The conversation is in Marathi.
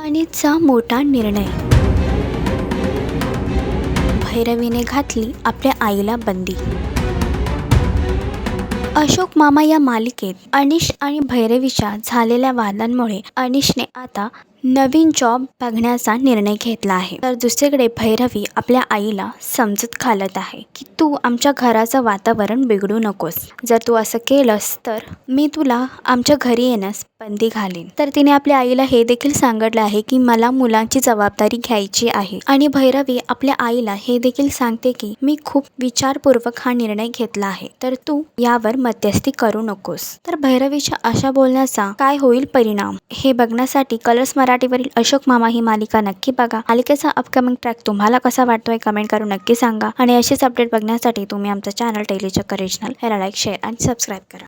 अनितचा मोठा निर्णय. भैरवीने घातली आपल्या आईला बंदी. अशोक मामा या मालिकेत अनिश आणि भैरवीच्या झालेल्या वादांमुळे अनिशने आता नवीन जॉब बघण्याचा निर्णय घेतला आहे. तर दुसरीकडे भैरवी आपल्या आईला समजूत घालत आहे की तू आमच्या घराचं वातावरण बिघडू नकोस. जर तू असं केलंस तर मी तुला आमच्या घरी येण्यास बंदी घालीन. तर तिने आपल्या आईला हे देखील सांगितलं आहे की मला मुलांची जबाबदारी घ्यायची आहे. आणि भैरवी आपल्या आईला हे देखील सांगते की मी खूप विचारपूर्वक हा निर्णय घेतला आहे. तर तू यावर मध्यस्थी करू नकोस. तर भैरवीच्या अशा बोलण्याचा काय होईल परिणाम? हे बघण्यासाठी कलर्स मराठीवरील अशोक मामा ही मालिका नक्की बघा. मालिकेचा अपकमिंग ट्रॅक तुम्हाला कसा वाटतोय कमेंट करून नक्की सांगा. आणि अशीच अपडेट बघण्यासाठी तुम्ही आमचं चॅनल टेलीचक्कर रिजनल याला लाईक शेअर आणि सबस्क्राईब करा.